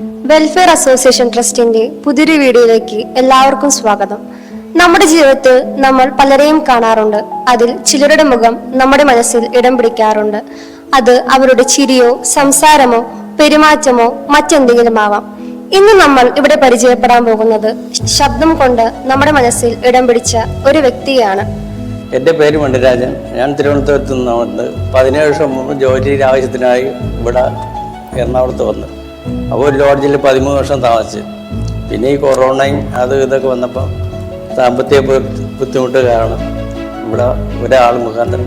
Welfare association ട്രസ്റ്റിന്റെ പുതിയൊരു വീഡിയോയിലേക്ക് എല്ലാവർക്കും സ്വാഗതം. നമ്മുടെ ജീവിതത്തിൽ നമ്മൾ പലരെയും കാണാറുണ്ട്. അതിൽ ചിലരുടെ മുഖം നമ്മുടെ മനസ്സിൽ ഇടം പിടിക്കാറുണ്ട്. അത് അവരുടെ ചിരിയോ സംസാരമോ പെരുമാറ്റമോ മറ്റെന്തെങ്കിലും ആവാം. ഇന്ന് നമ്മൾ ഇവിടെ പരിചയപ്പെടാൻ പോകുന്നത് ശബ്ദം കൊണ്ട് നമ്മുടെ മനസ്സിൽ ഇടം പിടിച്ച ഒരു വ്യക്തിയാണ്. എന്റെ പേര് മണ്ഡരാജൻ ഞാൻ തിരുവനന്തപുരത്ത് നിന്നുകൊണ്ട് പതിനേഴ് വർഷം മുമ്പ് ജോലിയുടെ ആവശ്യത്തിനായി ഇവിടെ എറണാകുളത്ത് വന്നു. അപ്പോൾ ഒരു ലോഡ്ജിൽ പതിമൂന്ന് വർഷം താമസിച്ചു. പിന്നെ ഈ കൊറോണയും അത് ഇതൊക്കെ വന്നപ്പോൾ സാമ്പത്തിക ബുദ്ധി- ബുദ്ധിമുട്ട് കാരണം ഇവിടെ ഒരാൾ മുഖാന്തരം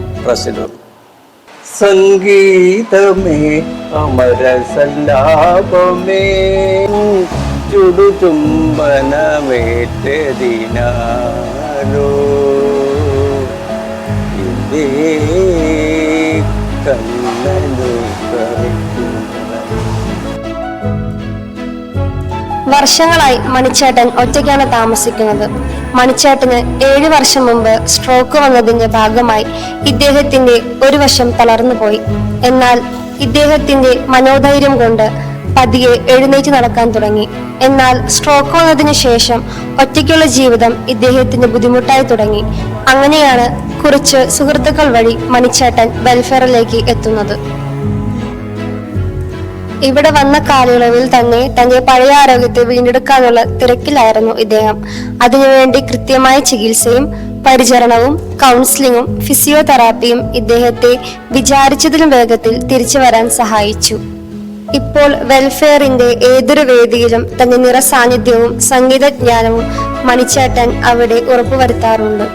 വന്നു. സംഗീതമേ അമരസല്ലാപമേ ചുടു ചുംബനമേറ്റതിനാരോ ഇതേ കണ്ണനു കറിക്കുന്ന വർഷങ്ങളായി മണിച്ചേട്ടൻ ഒറ്റയ്ക്കാണ് താമസിക്കുന്നത്. മണിച്ചേട്ടന് ഏഴു വർഷം മുമ്പ് സ്ട്രോക്ക് വന്നതിന്റെ ഭാഗമായി ഇദ്ദേഹത്തിന്റെ ഒരു വശം തളർന്നുപോയി എന്നാൽ ഇദ്ദേഹത്തിന്റെ മനോധൈര്യം കൊണ്ട് പതിയെ എഴുന്നേറ്റ് നടക്കാൻ തുടങ്ങി. എന്നാൽ സ്ട്രോക്ക് വന്നതിന് ശേഷം ഒറ്റയ്ക്കുള്ള ജീവിതം ഇദ്ദേഹത്തിന് ബുദ്ധിമുട്ടായി തുടങ്ങി. അങ്ങനെയാണ് കുറച്ച് സുഹൃത്തുക്കൾ വഴി മണിച്ചേട്ടൻ വെൽഫെയറിലേക്ക് എത്തുന്നത്. ഇവിടെ വന്ന കാലയളവിൽ തന്നെ തന്റെ പഴയ ആരോഗ്യത്തെ വീണ്ടെടുക്കാനുള്ള തിരക്കിലായിരുന്നു ഇദ്ദേഹം. അതിനുവേണ്ടി കൃത്യമായ ചികിത്സയും പരിചരണവും കൗൺസിലിങ്ങും ഫിസിയോതെറാപ്പിയും ഇദ്ദേഹത്തെ വിചാരിച്ചതിലും വേഗത്തിൽ തിരിച്ചു വരാൻ സഹായിച്ചു. ഇപ്പോൾ വെൽഫെയറിന്റെ ഏതൊരു വേദിയിലും തന്റെ നിറസാന്നിധ്യവും സംഗീതജ്ഞാനവും മണിച്ചേട്ടൻ അവിടെ ഉറപ്പുവരുത്താറുണ്ട്.